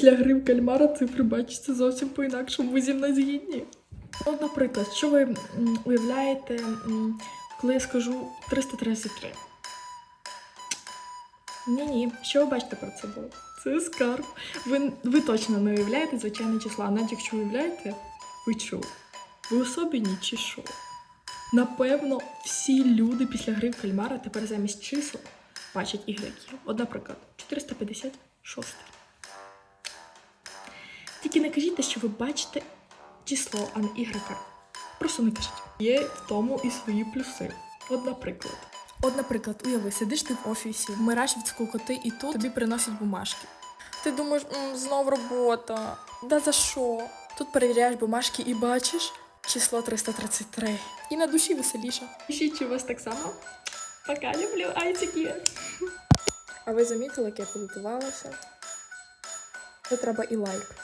після гри в кальмара цифри бачаться зовсім по-інакшому. Ви зі мною згідні. От, наприклад, що ви уявляєте, коли я скажу 333? Ні-ні, що ви бачите перед собою? Це скарб. Ви, ви точно не уявляєте звичайне число, а навіть якщо уявляєте, ви чули. Ви особені чи що? Напевно, всі люди після гри в кальмара тепер замість чисел бачать ігреків. От, наприклад, 456. Тільки не кажіть, що ви бачите число, а не ігрека. Просто не кажіть. Є в тому і свої плюси. От, наприклад. От, наприклад, уяви, сидиш ти в офісі, вмираєш від скукоти, і тут тобі приносять бумажки. Ти думаєш, «М, знов робота. Да за що? Тут перевіряєш бумажки і бачиш число 333. І на душі веселіше. Пишіть, чи у вас так само? Пока люблю айсики. А ви замітили, як я підготувалася? Це треба і лайк.